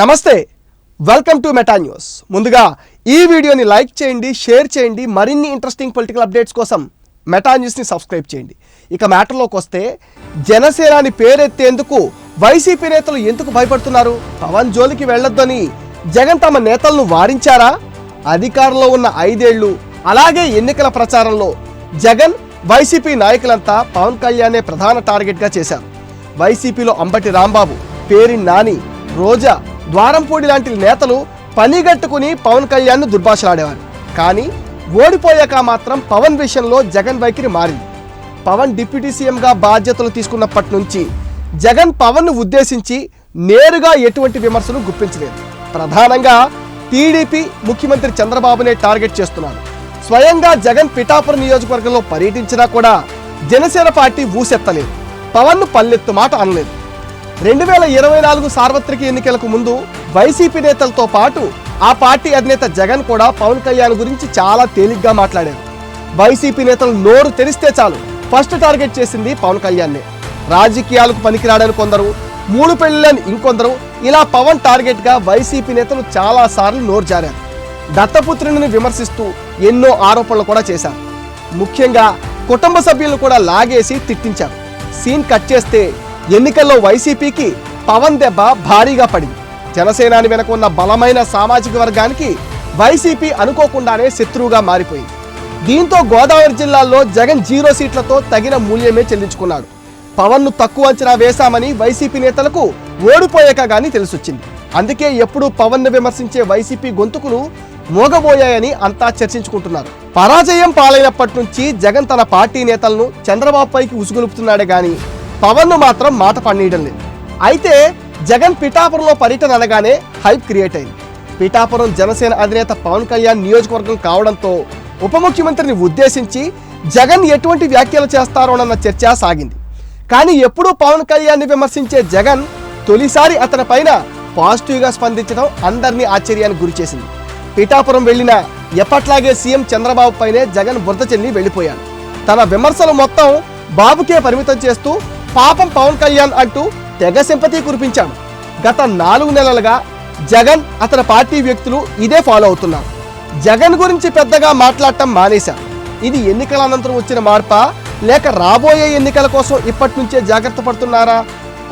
నమస్తే welcome to meta news. ముందుగా ఈ వీడియోని లైక్ చేయండి షేర్ చేయండి మరిన్ని ఇంట్రెస్టింగ్ పొలిటికల్ అప్డేట్స్ కోసం మెటా న్యూస్ని సబ్స్క్రైబ్ చేయండి. ఇక మ్యాటర్లోకి వస్తే జనసేనాని పేరెత్తేందుకు వైసీపీ నేతలు ఎందుకు భయపడుతున్నారు? పవన్ జోలికి వెళ్ళొద్దని జగన్ తమ నేతలను వారించారా? అధికారంలో ఉన్న ఐదేళ్ళు అలాగే ఎన్నికల ప్రచారంలో జగన్ వైసీపీ నాయకులంతా పవన్ కళ్యాణే ప్రధాన టార్గెట్గా చేశారు. వైసీపీలో అంబటి రాంబాబు పేరి నాని రోజా ద్వారంపూడి లాంటి నేతలు పనిగట్టుకుని పవన్ కళ్యాణ్ను దుర్భాషలాడేవారు. కానీ ఓడిపోయాక మాత్రం పవన్ విషయంలో జగన్ వైఖరి మారింది. పవన్ డిప్యూటీ సీఎంగా బాధ్యతలు తీసుకున్నప్పటి నుంచి జగన్ పవన్ను ఉద్దేశించి నేరుగా ఎటువంటి విమర్శలు గుప్పించలేదు. ప్రధానంగా టీడీపీ ముఖ్యమంత్రి చంద్రబాబునే టార్గెట్ చేస్తున్నారు. స్వయంగా జగన్ పిఠాపురం నియోజకవర్గంలో పర్యటించినా కూడా జనసేన పార్టీ ఊసెత్తలేదు. పవన్ను పల్లెత్తు మాట అనలేదు. రెండు వేల ఇరవై నాలుగు సార్వత్రిక ఎన్నికలకు ముందు వైసీపీ నేతలతో పాటు ఆ పార్టీ అధినేత జగన్ కూడా పవన్ కళ్యాణ్ గురించి చాలా తేలిగ్గా మాట్లాడారు. వైసీపీ నేతలు నోరు తెరిస్తే చాలు ఫస్ట్ టార్గెట్ చేసింది పవన్ కళ్యాణ్నే. రాజకీయాలకు పనికిరాడని కొందరు మూడు పెళ్ళిలని ఇంకొందరు ఇలా పవన్ టార్గెట్గా వైసీపీ నేతలు చాలా సార్లు నోరు జారారు. దత్తపుత్రుని విమర్శిస్తూ ఎన్నో ఆరోపణలు కూడా చేశారు. ముఖ్యంగా కుటుంబ సభ్యులను కూడా లాగేసి తిట్టించారు. సీన్ కట్ చేస్తే ఎన్నికల్లో వైసీపీకి పవన్ దెబ్బ భారీగా పడింది. జనసేనాని వెనక ఉన్న బలమైన సామాజిక వర్గానికి వైసీపీ అనుకోకుండానే శత్రువుగా మారిపోయింది. దీంతో గోదావరి జిల్లాలో జగన్ జీరో సీట్లతో తగిన మూల్యమే చెల్లించుకున్నాడు. పవన్ను తక్కువ అంచనా వేశామని వైసీపీ నేతలకు ఓడిపోయాక గానీ తెలిసొచ్చింది. అందుకే ఎప్పుడూ పవన్ను విమర్శించే వైసీపీ గొంతుకులు మోగబోయాయని అంతా చర్చించుకుంటున్నారు. పరాజయం పాలైనప్పటి నుంచి జగన్ తన పార్టీ నేతలను చంద్రబాబు పైకి ఉసుగొలుపుతున్నాడే గానీ పవన్ను మాత్రం మాట పన్నీయడం లేదు. అయితే జగన్ పిఠాపురంలో పర్యటన అనగానే హైప్ క్రియేట్ అయింది. పిఠాపురం జనసేన అధినేత పవన్ కళ్యాణ్ నియోజకవర్గం కావడంతో ఉప ముఖ్యమంత్రిని ఉద్దేశించి జగన్ ఎటువంటి వ్యాఖ్యలు చేస్తారోనన్న చర్చ సాగింది. కానీ ఎప్పుడూ పవన్ కళ్యాణ్ని విమర్శించే జగన్ తొలిసారి అతని పైన పాజిటివ్గా స్పందించడం అందరినీ ఆశ్చర్యానికి గురిచేసింది పిఠాపురం వెళ్ళిన ఎప్పట్లాగే సీఎం చంద్రబాబు పైనే జగన్ బురద చెల్లి వెళ్ళిపోయాడు. తన విమర్శలు మొత్తం బాబుకే పరిమితం చేస్తూ పాపం పవన్ కళ్యాణ్ అంటూ తెగ సింపతి కురిపించాడు. గత నాలుగు నెలలుగా జగన్ అతని పార్టీ వ్యక్తులు ఇదే ఫాలో అవుతున్నారు. జగన్ గురించి పెద్దగా మాట్లాడటం మానేశారు. ఇది ఎన్నికల అనంతరం వచ్చిన మార్పా? లేక రాబోయే ఎన్నికల కోసం ఇప్పటి నుంచే జాగ్రత్త పడుతున్నారా?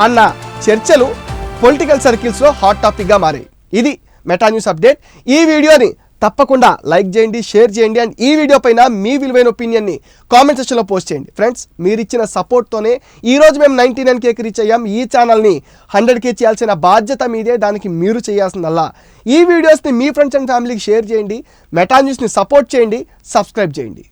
అన్న చర్చలు పొలిటికల్ సర్కిల్స్లో హాట్ టాపిక్గా మారాయి. ఇది మెటా న్యూస్ అప్డేట్. ఈ వీడియోని తప్పకుండా లైక్ చేయండి షేర్ చేయండి అండ్ ఈ వీడియో పైన మీ విలువైన ఒపీనియన్ని కామెంట్ సెక్షన్లో పోస్ట్ చేయండి. ఫ్రెండ్స్ మీరు ఇచ్చిన సపోర్ట్తోనే ఈరోజు మేము నైంటీ నైన్ కేకి రీచ్ అయ్యాం. ఈ ఛానల్ని హండ్రెడ్ కే చేయాల్సిన బాధ్యత మీదే దానికి మీరు చేయాల్సిందల్లా. ఈ వీడియోస్ని మీ ఫ్రెండ్స్ అండ్ ఫ్యామిలీకి షేర్ చేయండి. మెటా న్యూస్ని సపోర్ట్ చేయండి. సబ్స్క్రైబ్ చేయండి.